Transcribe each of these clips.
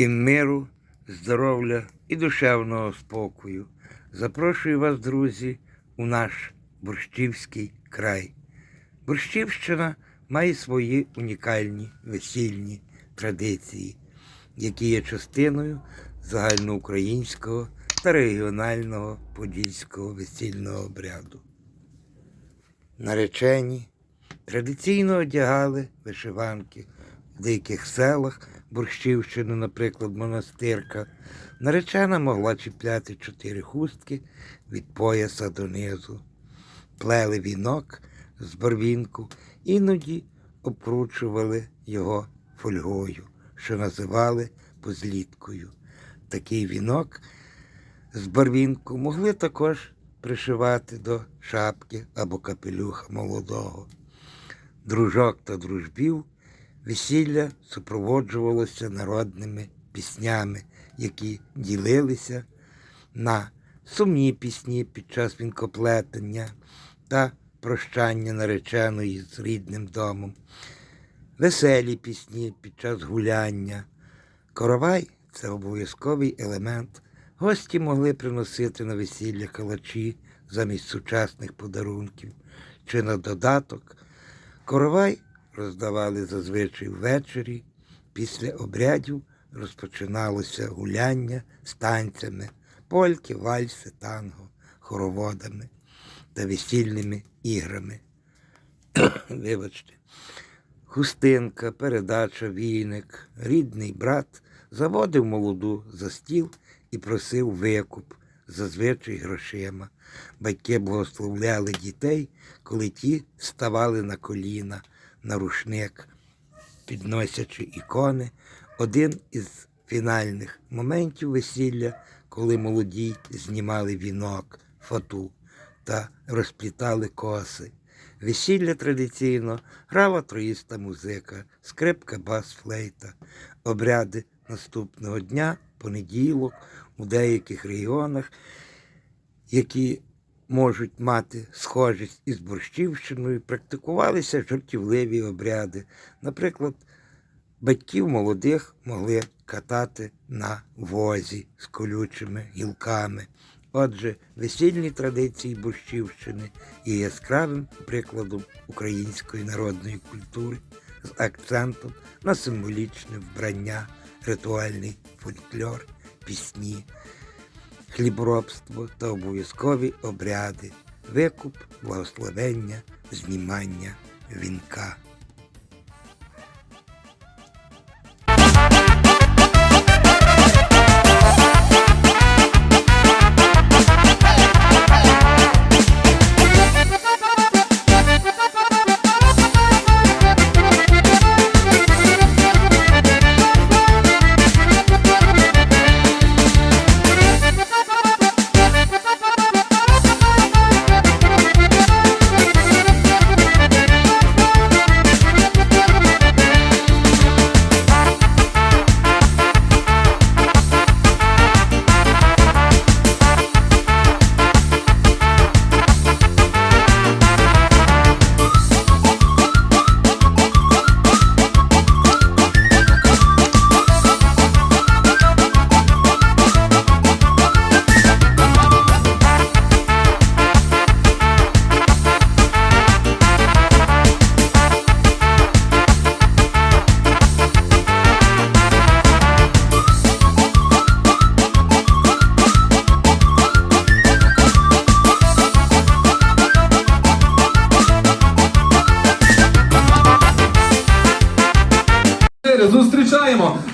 Всім миру, здоров'я і душевного спокою. Запрошую вас, друзі, у наш Борщівський край. Борщівщина має свої унікальні весільні традиції, які є частиною загальноукраїнського та регіонального подільського весільного обряду. Наречені традиційно одягали вишиванки деяких селах Борщівщини, наприклад, монастирка. Наречена могла чіпляти чотири хустки від пояса донизу, плели вінок з барвінку, іноді обкручували його фольгою, що називали позліткою. Такий вінок з барвінку могли також пришивати до шапки або капелюха молодого. Дружок та дружбів весілля супроводжувалося народними піснями, які ділилися на сумні пісні під час вінкоплетення та прощання нареченої з рідним домом, веселі пісні під час гуляння. Коровай це обов'язковий елемент. Гості могли приносити на весілля калачі замість сучасних подарунків чи на додаток. Коровай роздавали зазвичай ввечері. Після обрядів розпочиналося гуляння з танцями, польки, вальси, танго, хороводами та весільними іграми. Вибачте. Хустинка, передача, війник, рідний брат заводив молоду за стіл і просив викуп, зазвичай грошима. Батьки благословляли дітей, коли ті ставали на коліна, на рушник, підносячи ікони. Один із фінальних моментів весілля, коли молоді знімали вінок, фату та розплітали коси. Весілля традиційно грала троїста музика, скрипка, бас, флейта. Обряди наступного дня, понеділок, у деяких регіонах, які можуть мати схожість із борщівщиною, практикувалися жартівливі обряди. Наприклад, батьків молодих могли катати на возі з колючими гілками. Отже, весільні традиції Борщівщини є яскравим прикладом української народної культури з акцентом на символічне вбрання, ритуальний фольклор, пісні, хліборобство та обов'язкові обряди, викуп, благословення, знімання вінка.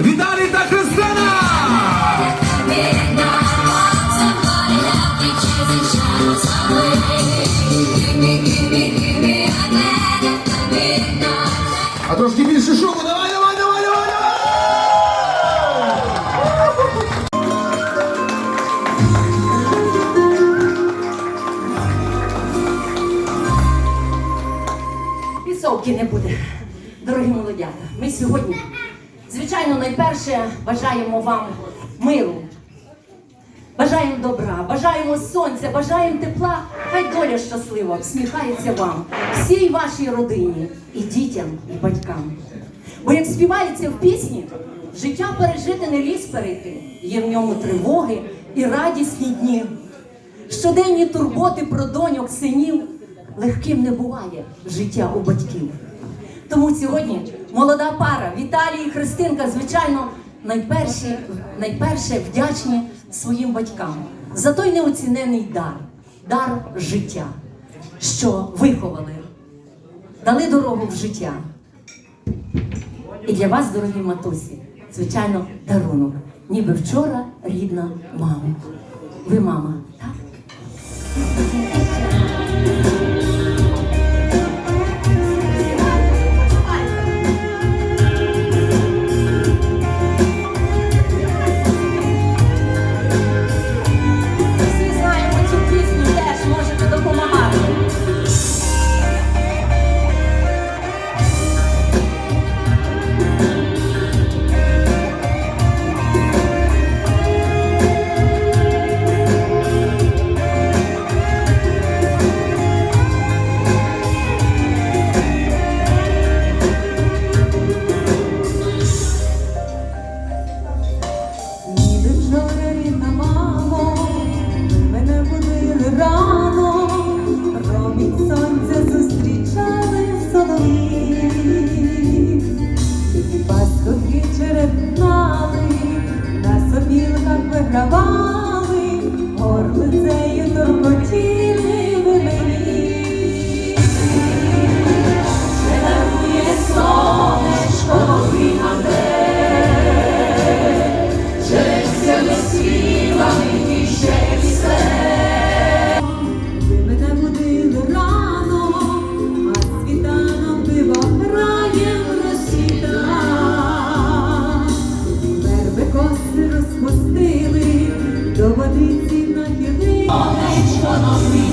Віталій та Христина! А трошки більше шуму, давай, давай, давай, давай, давай! Підсовки не буде, дорогі молодята. Ми сьогодні, звичайно, найперше бажаємо вам миру. Бажаємо добра, бажаємо сонця, бажаємо тепла. Хай доля щаслива всміхається вам, всій вашій родині, і дітям, і батькам. Бо як співається в пісні, Життя пережити не ліс перейти, є в ньому тривоги і радісні дні. Щоденні турботи про доньок синів легким не буває життя у батьків. Тому сьогодні молода пара Віталій і Христинка, звичайно, найперші, найперше вдячні своїм батькам за той неоцінений дар, дар життя, що виховали, дали дорогу в життя. І для вас, дорогі матусі, звичайно, дарунок. Ніби вчора рідна мама. Ви мама, традицій нахилив. Огнечко носить.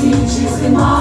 sentir-se mal.